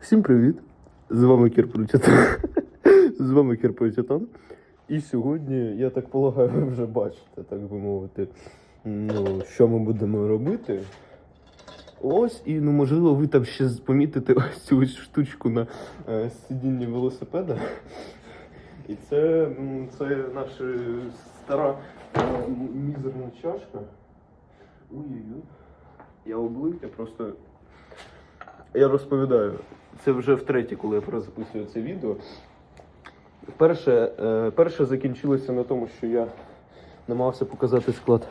Всім привіт! З вами Кірпручатан. З вами Кірпручатан. І сьогодні, я так полагаю, ви вже бачите, так би мовити, ну, що ми будемо робити. Ось, і ну, можливо, ви там ще помітите ось цю штучку на е, сидінні велосипеда. І це, це наша стара е, мізерна чашка. Ой-ой-ой. Я облив, я просто. Я розповідаю. Це вже втретє, коли я перезаписую це відео. Перше, е, перше закінчилося на тому, що я намагався показати склад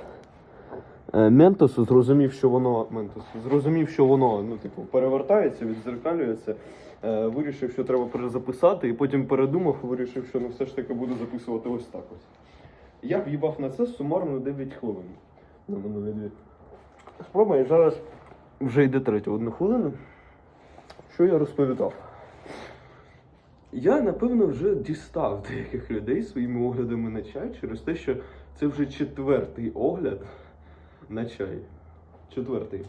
е, Ментосу, зрозумів, що воно Ментосу, зрозумів, що воно ну, типу, перевертається, відзеркалюється. Е, вирішив, що треба перезаписати, і потім передумав, вирішив, що ну все ж таки буду записувати ось так ось. Я в'їбав на це сумарно 9 хвилин. На минулі дві. Спроба, і зараз вже йде третя одну хвилину. Що я розповідав? Я, напевно, вже дістав деяких людей своїми оглядами на чай через те, що це вже четвертий огляд на чай. Четвертий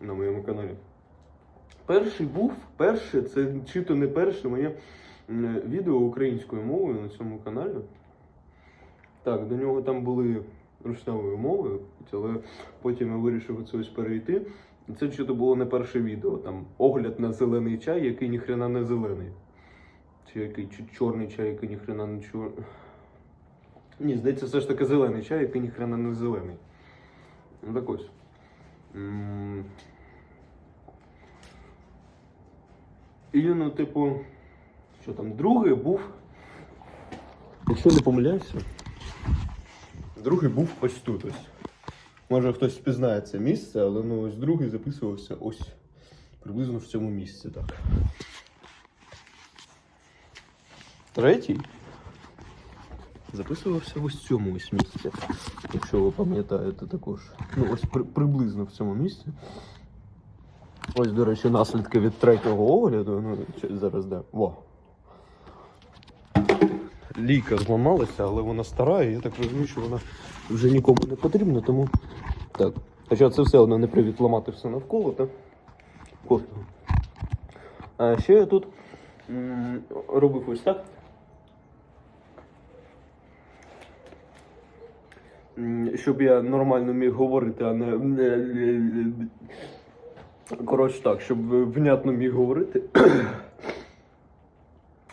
на моєму каналі. Перший був, перше, це чи то не перше моє відео українською мовою на цьому каналі. Так, до нього там були ручневою мовою, але потім я вирішив це ось перейти. Це чи то було не перше відео, там огляд на зелений чай, який ніхрена не зелений. Чи який чи чорний чай, який ніхрена не чорний. Ні, здається, все ж таки зелений чай, який ніхрена не зелений. Ну так ось. І ну, типу, що там, другий був. Якщо не помиляюся, другий був ось тут ось. Може хтось впізнає це місце, але ну ось другий записувався ось приблизно в цьому місці, так. Третій записувався ось в цьому ось місці. Якщо ви пам'ятаєте також. Ну, ось при- приблизно в цьому місці. Ось, до речі, наслідки від третього огляду. Ну, зараз де. Во. Лійка зламалася, але вона стара, і я так розумію, що вона вже нікому не потрібна, тому. Так. Хоча це все одно не привід ламати все навколо, так? Кожного. А ще я тут робив ось так. Щоб я нормально міг говорити, а не. Коротше так, щоб внятно міг говорити.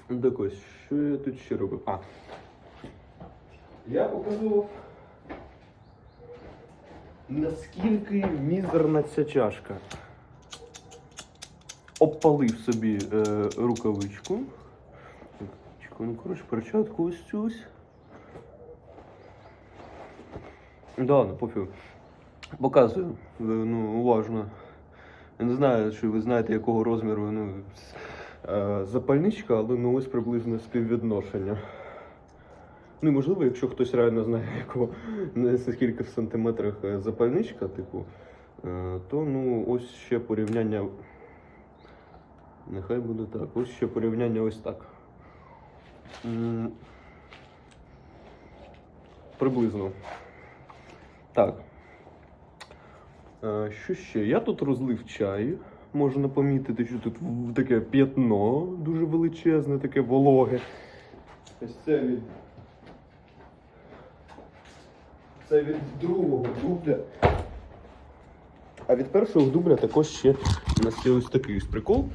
Так ось, що я тут ще робив? А. Я показував, наскільки мізерна ця чашка. Обпалив собі е, рукавичку. Ну, коротше, перчатку ось цю ось. Да, ну пофіг. Показую. Ну, уважно. Я не знаю, чи ви знаєте, якого розміру ну, е, запальничка, але ну ось приблизно співвідношення. Ну, можливо, якщо хтось реально знає, якого скільки в сантиметрах е, запальничка, типу, е, то ну ось ще порівняння. Нехай буде так. Ось ще порівняння ось так. Приблизно. Так. Е, Що ще? Я тут розлив чай. Можна помітити, що тут таке п'ятно дуже величезне, таке вологе. Ось це від. Це від другого дубля. А від першого дубля також ще у нас є ось такий ось прикол.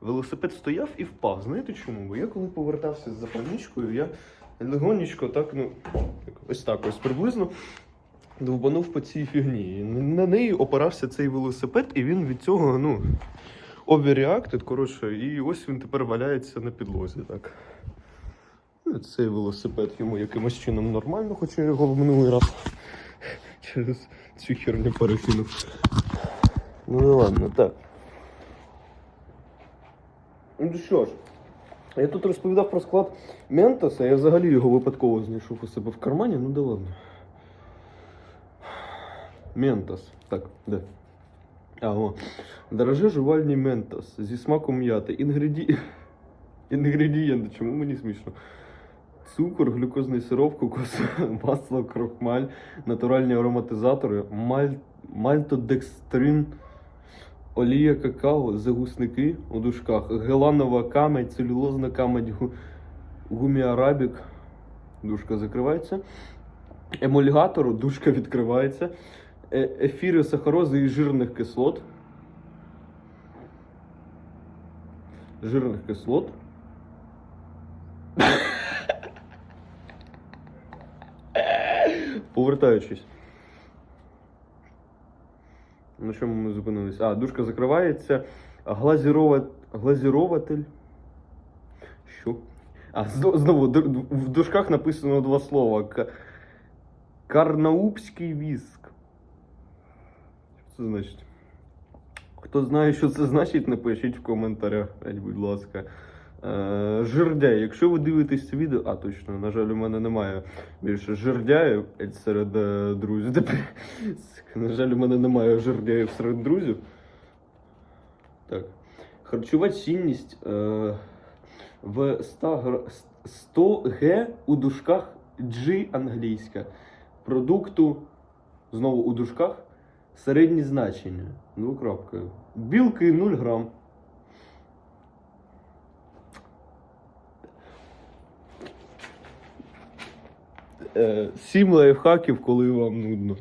Велосипед стояв і впав. Знаєте чому? Бо я коли повертався з запальничкою, я легонечко так, ну, ось так ось приблизно довбанув по цій фігні. На неї опирався цей велосипед, і він від цього, ну, overreacted, коротше, і ось він тепер валяється на підлозі. так. Цей велосипед йому якимось чином нормально, хоча я його в минулий раз через цю херню перекинув. Ну ладно, так. Ну що ж, я тут розповідав про склад Ментоса, я взагалі його випадково знайшов у себе в кармані, ну да ладно. Ментос. Так, де? А, о. Дороже жувальні Ментос зі смаком м'яти. Інгреді... Інгредієнти, чому мені смішно? Цукор, глюкозний сироп, кокос, масло, крохмаль, натуральні ароматизатори, маль... мальтодекстрин, олія какао, загусники у дужках, геланова камедь, целюлозна камедь, гу, гуміарабік, дужка закривається, емульгатору, дужка відкривається, е- ефіри сахарози і жирних кислот. Жирних кислот. Повертаючись. На чому ми зупинилися? А, дужка закривається. Глазірова... Глазірователь. Що? А, знову в дужках написано два слова. К... Карнаубський віск. Що це значить? Хто знає, що це значить, напишіть в коментарях, будь ласка. Е, Жирдяй, якщо ви дивитесь це відео, а точно, на жаль, у мене немає більше жирдяїв блядь, серед е, друзів. На жаль, у мене немає жирдяїв серед друзів. Так. Харчова цінність е, в 100, 100 Г у дужках G англійська. Продукту, знову у дужках, середні значення. Двокрапкою. Білки 0 грам. Е, Сім лайфхаків, коли вам нудно.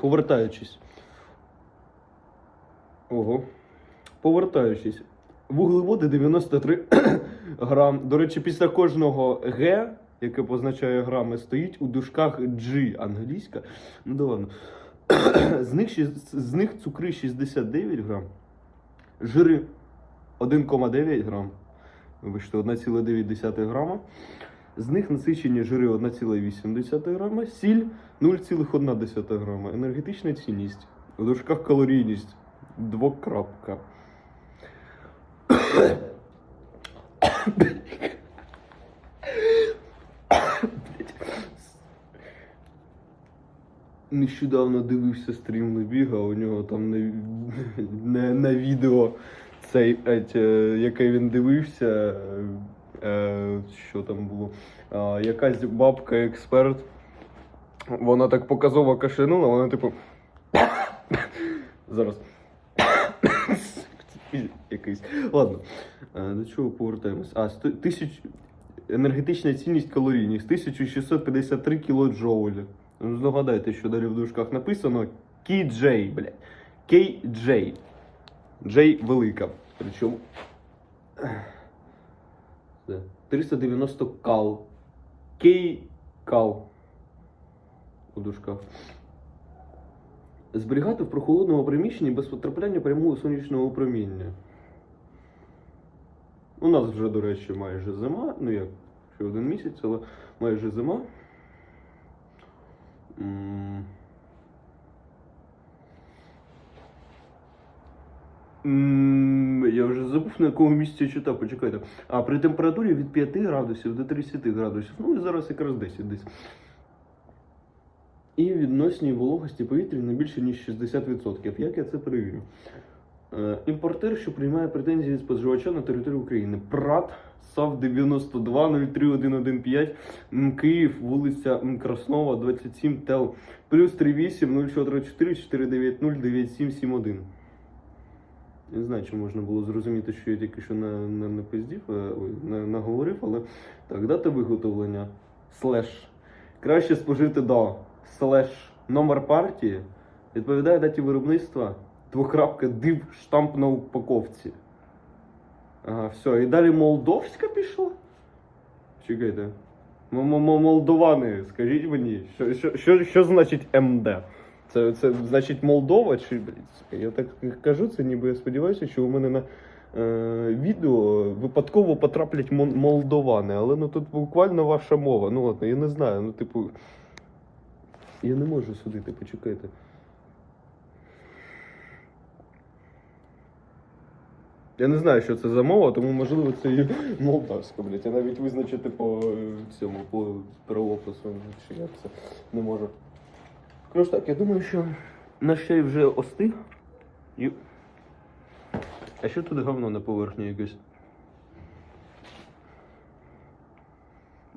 Повертаючись. Ого. Повертаючись. Вуглеводи 93 грам. До речі, після кожного Г, яке позначає грами, стоїть у дужках G англійська. Ну да ладно. з, них, з них цукри 69 грам, жири 1,9 грам. Вибачте, 1,9 грама. З них насичені жири 1,8 грама, сіль 0,1 грама. Енергетична цінність. У дужках калорійність. Двокрапка. Нещодавно дивився стрім Лебіга, у нього там на, на, на відео цей, е, яке він дивився, е, що там було. Якась бабка-експерт, вона так показово кашлянула, вона типу. Зараз. Якийсь. Ладно. До чого повертаємось? А, сто- тисяч... енергетична цінність калорійність 1653 кілоджоулі. Здогадайте, що далі в дужках написано KJ, блядь. KJ. J велика. Причому. 390 кал. K кал. У дужках. Зберігати в прохолодному приміщенні без потрапляння прямого сонячного проміння. У нас вже, до речі, майже зима. Ну як, ще один місяць, але майже зима. Я вже забув на якому місці я читав, почекайте. А при температурі від 5 градусів до 30 градусів. Ну і зараз якраз 10 десь. І відносній вологості повітря не більше, ніж 60%. Як я це перевірю? Е, Імпортер, що приймає претензії від споживача на територію України. ПРАТ САВ 92 03115 М, Київ, вулиця Краснова, 27 ТЕЛ. Плюс 38 0434 490 9771. Не знаю, чи можна було зрозуміти, що я тільки що на, на, напиздів, е, ой, на, наговорив, але так, дата виготовлення. Слеш. Краще спожити до. Слеш. Номер партії відповідає даті виробництва. Двокрапка див штамп на упаковці. Ага, все. І далі молдовська пішла? Чекайте. Молдовани, скажіть мені, що, що, що, що значить МД? Це, це значить Молдова чи блядь, я так кажу це, ніби я сподіваюся, що у мене на е, відео випадково потраплять молдовани, але ну тут буквально ваша мова. Ну ладно, я не знаю. Ну, типу. Я не можу судити, почекайте. Я не знаю, що це за мова, тому можливо це і молдавська, блядь. Я навіть визначити по е, цьому, по правопису, чи як це не можу. Коротше так, я думаю, що наш чай вже остиг. І А що тут говно на поверхні якесь?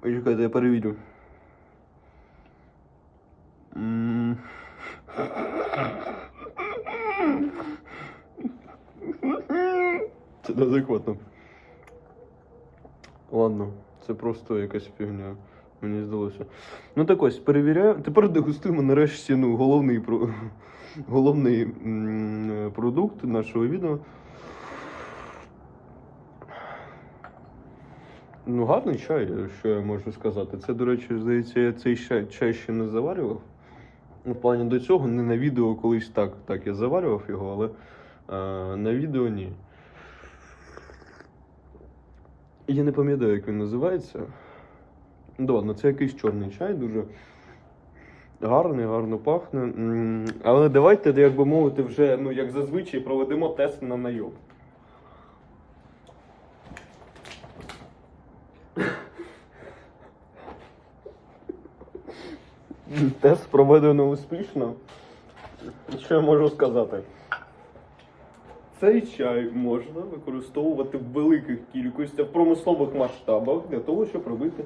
Чекайте, я перевірю. М. Неадекватно. Ладно, це просто якась фігня. Мені здалося. Ну так ось, перевіряю. Тепер дегустуємо нарешті ну, головний, про... головний продукт нашого відео. Ну, гарний чай, що я можу сказати. Це, до речі, здається, я цей чай, ще не заварював. Ну, В плані до цього, не на відео колись так, так я заварював його, але а, на відео ні. Я не пам'ятаю, як він називається. Ну, ладно, це якийсь чорний чай, дуже гарний, гарно пахне. Але давайте, як би мовити, вже, ну, як зазвичай, проведемо тест на найоб. Тест проведено успішно. Що я можу сказати? Цей чай можна використовувати в великих кількостях, в промислових масштабах для того, щоб робити.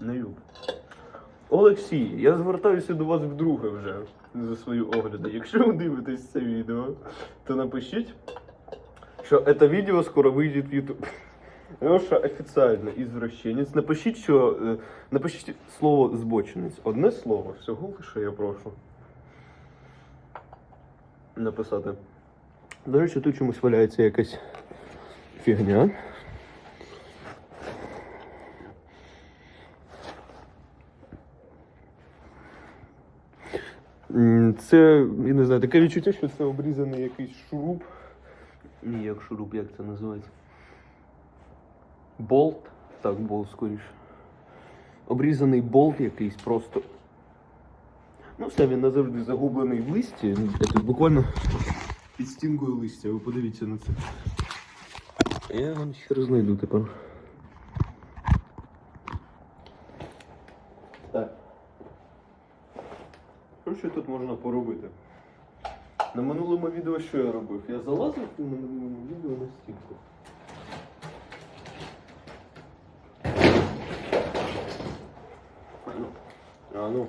Не люб. Олексій, я звертаюся до вас вдруге вже за свої огляди. Якщо ви дивитесь це відео, то напишіть, що це відео скоро вийде в YouTube. Леша офіційно извращенець. Напишіть, що. е, Напишіть слово збочинець. Одне слово, всього лише я прошу. Написати. До речі, тут чомусь валяється якась фігня. Це, я не знаю, таке відчуття, що це обрізаний якийсь шуруп. Ні, як шуруп, як це називається? Болт. Так, болт скоріше. Обрізаний болт якийсь просто. Ну, все, він назавжди загублений в листі. Я тут буквально під стінкою листя. Ви подивіться на це. Я вам ще раз знайду тепер. Так. Що тут можна поробити? На минулому відео що я робив? Я залазив на минулому відео на стінку. А ну. А ну.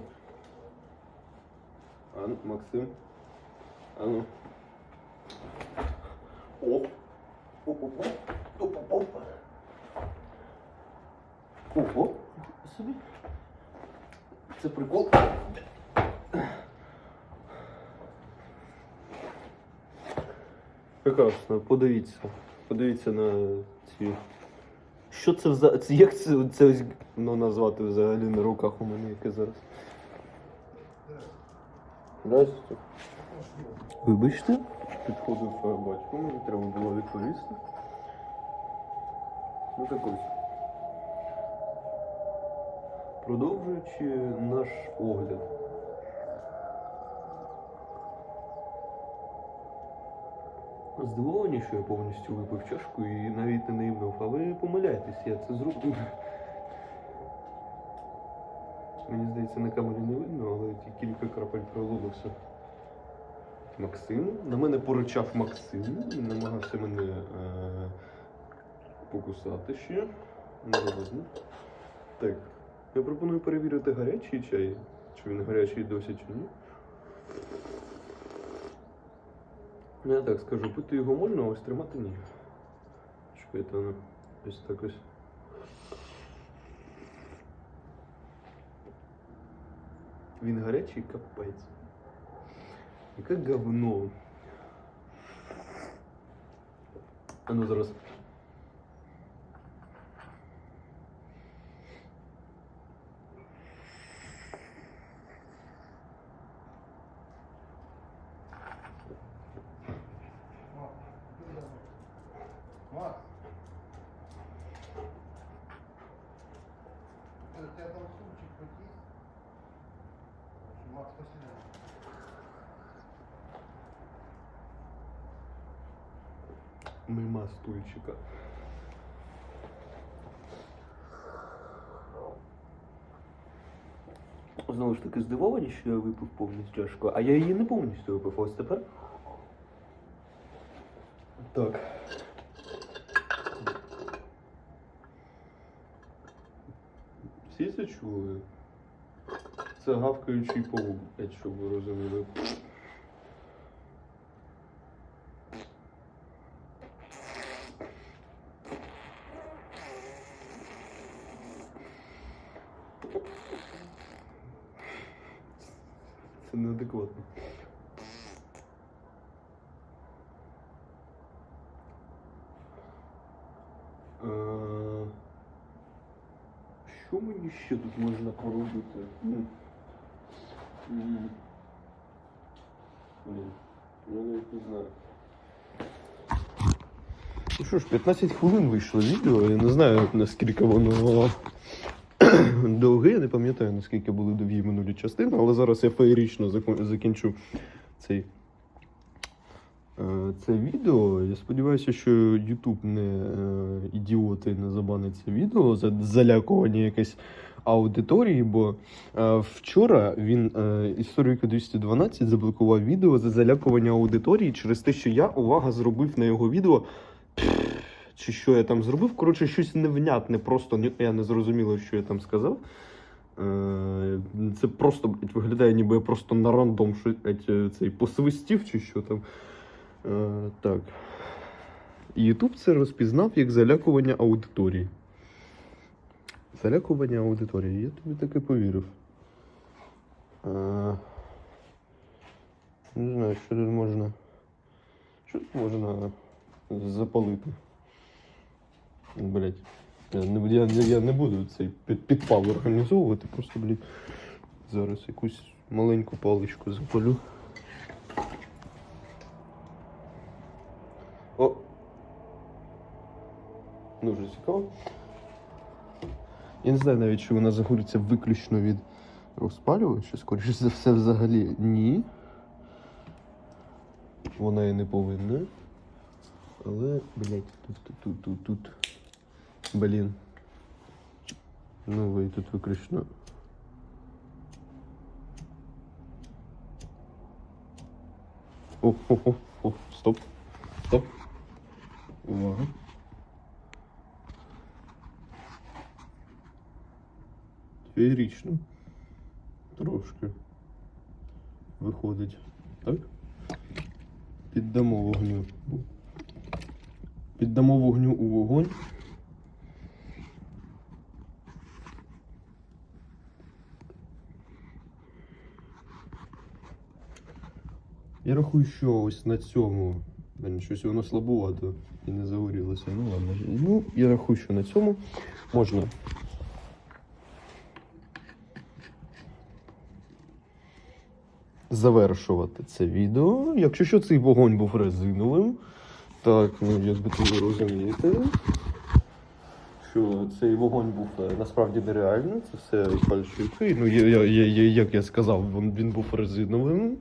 А ну, Максим. А ну. Оп. Оп-оп-оп. Оп-оп-оп. Ого. Собі. Це прикол. Прекрасно, подивіться. Подивіться на ці. Що це взагалі? Це, як це, це ось, ну, назвати взагалі на руках у мене яке зараз? Здрасте. Вибачте, підходив батько, мені треба було відповісти. Ну так ось. Продовжуючи наш огляд. Здивовані, що я повністю випив чашку і навіть не наївнув, а ви помиляєтесь, я це зроблю. Мені здається, на камері не видно, але ті кілька крапель пролилося. Максим. На мене поричав Максим і намагався мене е- покусати ще. Не видно. Так. Я пропоную перевірити гарячий чай. Чи він гарячий досі, чи ні. Ну, я так скажу, пити його можна, а ось тримати ні. Чекайте, ну, ось так ось. Він гарячий капець. Яке говно. А ну зараз. Мимо стульчика. Знову ж таки здивовані, що я випив повністю чашку, а я її не повністю випив. Ось тепер. Так. Всі це чули? Це гавкаючий павук, блядь, щоб ви розуміли. Це неадекватно. Е, Що мені ще тут можна поробити? Блін, я навіть не знаю. Ну що ж, 15 хвилин вийшло відео. Я не знаю, наскільки воно довге, я не пам'ятаю, наскільки були довгі минулі частини, але зараз я феєрично закінчу цей. Е, Це відео. Я сподіваюся, що YouTube не е, ідіоти не забанить це відео за залякування якесь аудиторії, бо е, вчора він історика 212 заблокував відео за залякування аудиторії через те, що я увага зробив на його відео. Чи що я там зробив? Коротше, щось невнятне, просто я не зрозуміло, що я там сказав. Це просто виглядає, ніби я просто на рандом цей посвистів чи що там. Е, Так. Ютуб це розпізнав як залякування аудиторії. Залякування аудиторії. Я тобі таки повірив. Е, Не знаю, що тут можна. Що тут можна запалити? Блять. Я не, я, я не буду цей під, підпал організовувати, просто, блядь, зараз якусь маленьку паличку запалю. Дуже цікаво. Я не знаю навіть, чи вона загориться виключно від розпалювача, скоріше за все, взагалі ні. Вона і не повинна. Але, блядь, тут, тут, тут, тут. Блін. Ну, ви тут виключно. О, о, о, о, стоп. Стоп. Увага. Феєрично. Трошки. Виходить. Так? Піддамо вогню. Піддамо вогню у вогонь. Я рахую, що ось на цьому. Щось воно слабувато і не загорілося. Ну ладно. Ну, я рахую, що на цьому можна. Завершувати це відео. Якщо що цей вогонь був резиновим, так, ну як би ви розумієте, що цей вогонь був е, насправді нереальний, це все фальшивки. Ну, я, я, я, як я сказав, він, він був резиновим.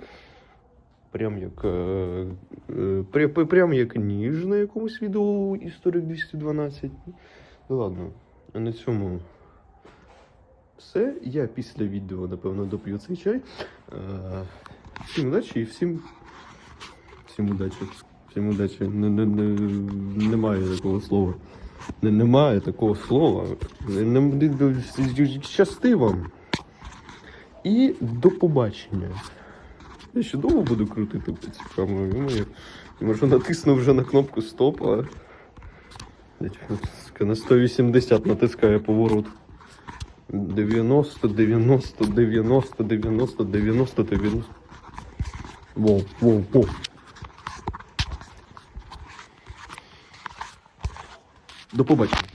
Прям як, е, е, пря- пря- прям як ніж на якомусь відео історик 212. Ну ладно, на цьому все. Я після відео, напевно, доп'ю цей чай. Е, всім удачі і всім. Всім удачі. Всім удачі. Не, не, не, немає такого слова. Не, немає такого слова. Щасти вам. І до побачення. Я ще довго буду крутити по цій камеру. Може натисну вже на кнопку стоп, а. На 180 натискає поворот. 90, 90, 90, 90, 90, 90. Воу, воу, воу. До побачення.